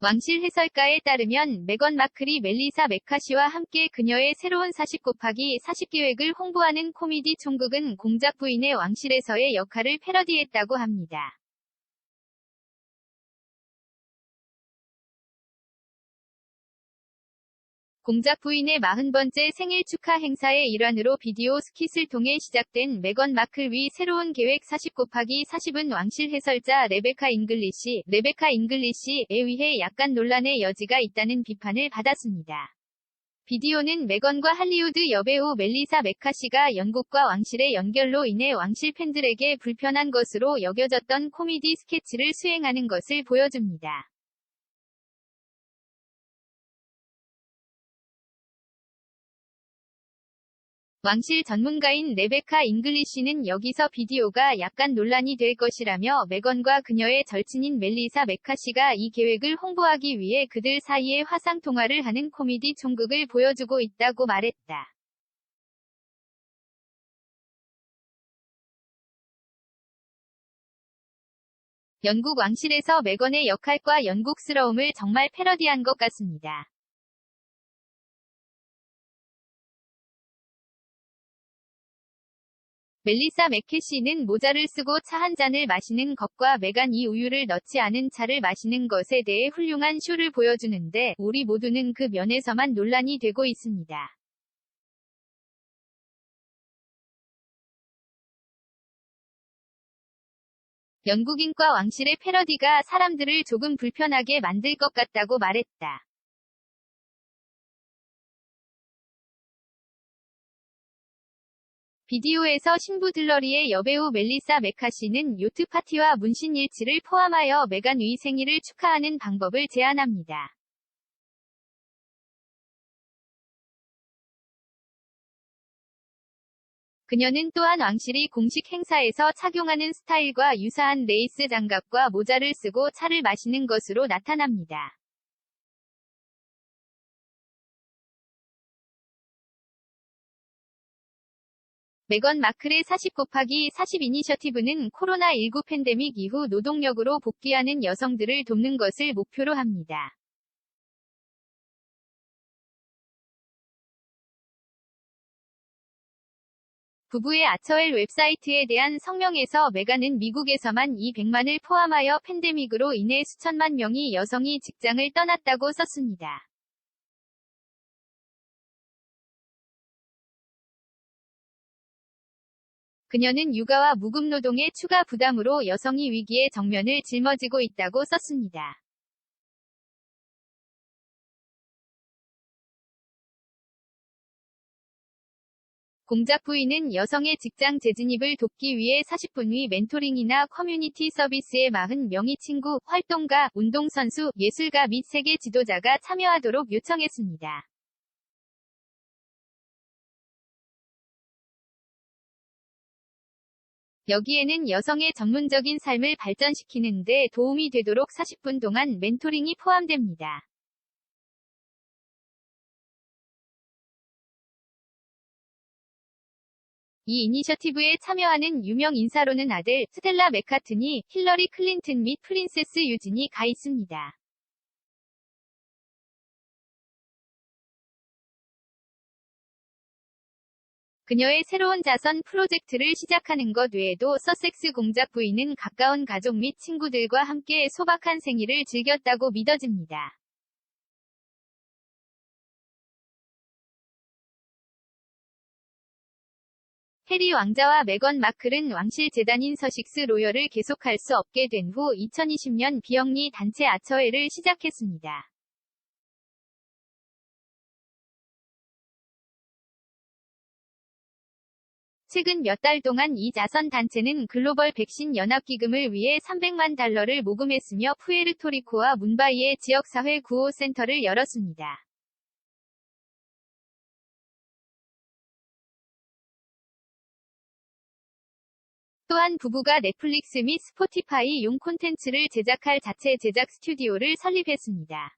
왕실 해설가에 따르면 메건 마클이 멜리사 메카시와 함께 그녀의 새로운 40 곱하기 40 계획을 홍보하는 코미디 총극은 공작 부인의 왕실에서의 역할을 패러디했다고 합니다. 공작 부인의 40번째 생일 축하 행사의 일환으로 비디오 스킷을 통해 시작된 메건 마클 위 새로운 계획 40 곱하기 40은 왕실 해설자 레베카 잉글리시, 레베카 잉글리시에 의해 약간 논란의 여지가 있다는 비판을 받았습니다. 비디오는 메건과 할리우드 여배우 멜리사 메카시가 영국과 왕실의 연결로 인해 왕실 팬들에게 불편한 것으로 여겨졌던 코미디 스케치를 수행하는 것을 보여줍니다. 왕실 전문가인 레베카 잉글리시는 여기서 비디오가 약간 논란이 될 것이라며 메건과 그녀의 절친인 멜리사 메카시가 이 계획을 홍보하기 위해 그들 사이에 화상 통화를 하는 코미디 총극을 보여주고 있다고 말했다. 영국 왕실에서 메건의 역할과 영국스러움을 정말 패러디한 것 같습니다. 멜리사 맥캐시는 모자를 쓰고 차 한 잔을 마시는 것과 메간이 우유를 넣지 않은 차를 마시는 것에 대해 훌륭한 쇼를 보여주는데 우리 모두는 그 면에서만 논란이 되고 있습니다. 영국인과 왕실의 패러디가 사람들을 조금 불편하게 만들 것 같다고 말했다. 비디오에서 신부 들러리의 여배우 멜리사 메카시는 요트 파티와 문신 일치를 포함하여 메간 위 생일을 축하하는 방법을 제안합니다. 그녀는 또한 왕실이 공식 행사에서 착용하는 스타일과 유사한 레이스 장갑과 모자를 쓰고 차를 마시는 것으로 나타납니다. 메건 마클의 40 곱하기 40 이니셔티브는 코로나19 팬데믹 이후 노동력으로 복귀하는 여성들을 돕는 것을 목표로 합니다. 부부의 아처엘 웹사이트에 대한 성명에서 메간은 미국에서만 이 100만을 포함하여 팬데믹으로 인해 수천만 명의 여성이 직장을 떠났다고 썼습니다. 그녀는 육아와 무급노동의 추가 부담으로 여성이 위기의 정면을 짊어지고 있다고 썼습니다. 공작 부인은 여성의 직장 재진입을 돕기 위해 40분의 멘토링이나 커뮤니티 서비스에 40명의 친구, 활동가, 운동선수, 예술가 및 세계 지도자가 참여하도록 요청했습니다. 여기에는 여성의 전문적인 삶을 발전시키는 데 도움이 되도록 40분 동안 멘토링이 포함됩니다. 이 이니셔티브에 참여하는 유명 인사로는 아들 스텔라 맥카트니, 힐러리 클린튼 및 프린세스 유진이 가 있습니다. 그녀의 새로운 자선 프로젝트를 시작하는 것 외에도 서섹스 공작 부인은 가까운 가족 및 친구들과 함께 소박한 생일을 즐겼다고 믿어집니다. 해리 왕자와 메건 마클은 왕실 재단인 서식스 로열을 계속할 수 없게 된 후 2020년 비영리 단체 아처회를 시작했습니다. 최근 몇 달 동안 이 자선 단체는 글로벌 백신 연합기금을 위해 300만 달러를 모금했으며 푸에르토리코와 문바이의 지역사회 구호 센터를 열었습니다. 또한 부부가 넷플릭스 및 스포티파이 용 콘텐츠를 제작할 자체 제작 스튜디오를 설립했습니다.